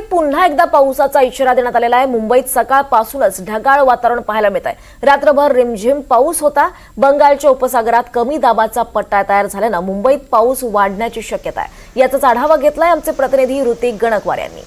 मुंबईत पुन्हा एकदा पावसाचा इशारा देण्यात आलेला आहे. मुंबईत सकाळपासूनच ढगाळ वातावरण पाहायला मिळत आहे रात्रभर रिमझिम पाऊस होता. बंगालच्या उपसागरात कमी दाबाचा पट्टा तयार झाल्यानं मुंबईत पाऊस वाढण्याची शक्यता आहे. याचाच आढावा घेतलाय आमचे प्रतिनिधी ऋतिक गणकवार यांनी.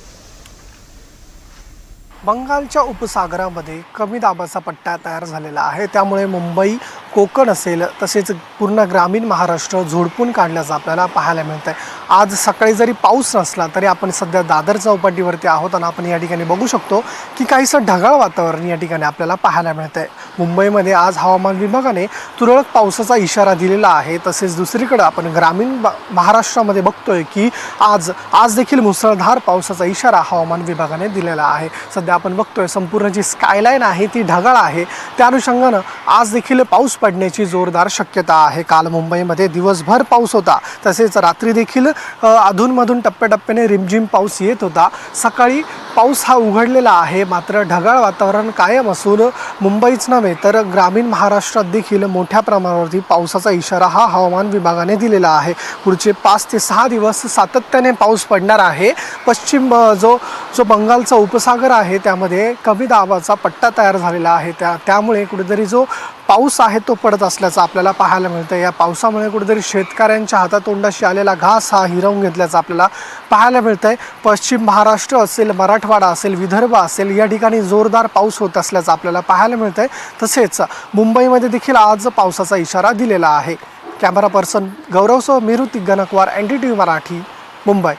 बंगालच्या उपसागरामध्ये कमी दाबाचा पट्टा तयार झालेला आहे. त्यामुळे मुंबई कोकण असेल तसेच पूर्ण ग्रामीण महाराष्ट्र झोडपून काढल्याचं आपल्याला पाहायला मिळतं आहे आज सकाळी जरी पाऊस नसला तरी आपण सध्या दादर चौपाटीवरती आहोत आणि आपण या ठिकाणी बघू शकतो की काहीसं ढगाळ वातावरण या ठिकाणी आपल्याला पाहायला मिळतं आहे मुंबईमध्ये आज हवामान विभागाने तुरळक पावसाचा इशारा दिलेला आहे. तसेच दुसरीकडं आपण ग्रामीण महाराष्ट्रामध्ये बघतोय की आज आज देखील मुसळधार पावसाचा इशारा हवामान विभागाने दिलेला आहे. सध्या आपण बघतोय संपूर्ण जी स्कायलाईन आहे ती ढगाळ आहे. त्या अनुषंगानं आज देखील पाऊस पडण्याची जोरदार शक्यता आहे. काल मुंबईमध्ये दिवसभर पाऊस होता. तसेच रात्री देखील अधूनमधून टप्प्याटप्प्याने रिमझिम पाऊस येत होता. सकाळी पाऊस हा उघडलेला आहे. मात्र ढगाळ वातावरण कायम असून मुंबईच नव्हे तर ग्रामीण महाराष्ट्रात देखील मोठ्या प्रमाणावरती पावसाचा इशारा हा हवामान विभागाने दिलेला आहे. पुढचे पाच ते सहा दिवस सातत्याने पाऊस पडणार आहे. पश्चिम जो जो बंगालचा उपसागर आहे त्यामध्ये कमी दाबाचा पट्टा तयार झालेला आहे. त्या त्यामुळे कुठेतरी जो पाऊस आहे तो पडत असल्याचं आपल्याला पाहायला मिळतं या पावसामुळे कुठेतरी शेतकऱ्यांच्या हातातोंडाशी आलेला घास हा हिरावून घेतल्याचं आपल्याला पाहायला मिळतं आहे पश्चिम महाराष्ट्र असेल मराठवाडा असेल विदर्भ असेल या ठिकाणी जोरदार पाऊस होत असल्याचं आपल्याला पाहायला मिळतं आहे तसेच मुंबईमध्ये देखील आज पावसाचा इशारा दिलेला आहे. कॅमेरा पर्सन गौरवसह मिरुती Ganakwar N D T V Marathi Mumbai.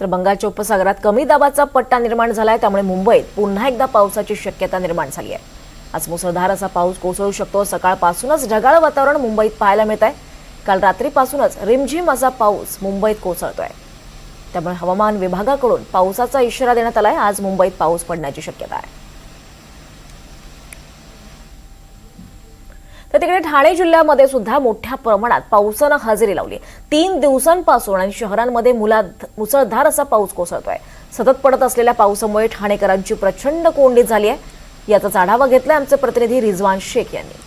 तर बंगालच्या उपसागरात कमी दाबाचा पट्टा निर्माण झालाय त्यामुळे मुंबईत पुन्हा एकदा पावसाची शक्यता निर्माण झाली आहे. आज मुसळधार असा पाऊस कोसळू शकतो. सकाळपासूनच ढगाळ वातावरण मुंबईत पाहायला मिळत आहे काल रात्रीपासूनच रिमझिम असा पाऊस मुंबईत कोसळतोय. त्यामुळे हवामान विभागाकडून पावसाचा इशारा देण्यात आलाय. आज मुंबईत पाऊस पडण्याची शक्यता आहे. तर तिकडे ठाणे जिल्ह्यामध्ये सुद्धा मोठ्या प्रमाणात पावसानं हजेरी लावली. तीन दिवसांपासून आणि शहरांमध्ये मुला मुसळधार असा पाऊस कोसळतोय. सतत पडत असलेल्या पावसामुळे ठाणेकरांची प्रचंड कोंडी झाली आहे. याचाच आढावा घेतलाय आमचे प्रतिनिधी रिझवान शेख यांनी.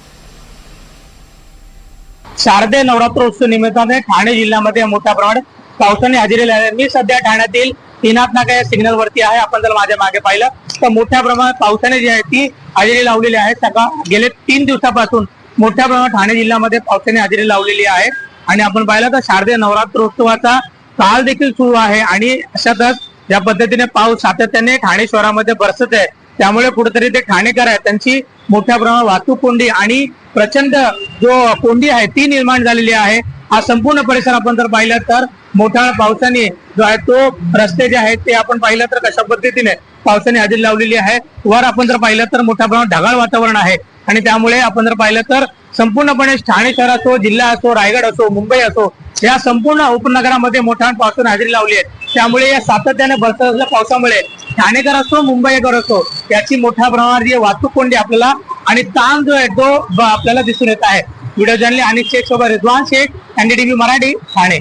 शारदीय नवरात्रोत्सव निमित्ताने ठाणे जिल्ह्यामध्ये मोठ्या प्रमाणात पावसाने हजेरी लावली मी सध्या ठाण्यातील तीनाथ नाका या सिग्नल वरती आहे. आपण जर माझ्या मागे पाहिलं तर मोठ्या प्रमाणात पावसाने जी आहे ती हजेरी लावलेली आहे. सकाळ गेले तीन दिवसापासून मोठ्या प्रमाणात ठाणे जिल्ह्यामध्ये पावसाने हजेरी लावलेली आहे. आणि आपण पाहिलं तर शारदीय नवरात्रोत्सवाचा काल देखील सुरू आहे आणि अशातच ज्या पद्धतीने पाऊस सातत्याने ठाणे शहरामध्ये बरसत आहे. त्यामुळे कुठेतरी ते ठाणेकर आहेत. त्यांची मोठ्या प्रमाणात वाहतूक कोंडी आणि प्रचंड जो कोंडी आहे ती निर्माण झालेली आहे. हा संपूर्ण परिसर आपण जर पाहिलं तर मोठ्या पावसाने जो आहे तो रस्ते जे आहेत ते आपण पाहिलं तर कशा पद्धतीने पावसाने हजेरी लावलेली आहे. वर आपण जर पाहिलं तर मोठ्या प्रमाणात ढगाळ वातावरण आहे. आणि त्यामुळे आपण जर पाहिलं तर संपूर्णपणे ठाणे शहर असो जिल्हा असो रायगड असो मुंबई असो या संपूर्ण उपनगरामध्ये मोठ्या पावसाने हजेरी लावली आहे. त्यामुळे या सातत्याने बरसत असलेल्या पावसामुळे ठाणेकर असो मुंबईकर असो याची मोठ्या प्रमाणात वाहतूक कोंडी आपल्याला आणि ताण जो आहे तो आपल्याला दिसून येत आहे. व्हिडिओ जर्नली अनिक शेख सोबत रिजवान शेख एनडीटीव्ही मराठी ठाणे.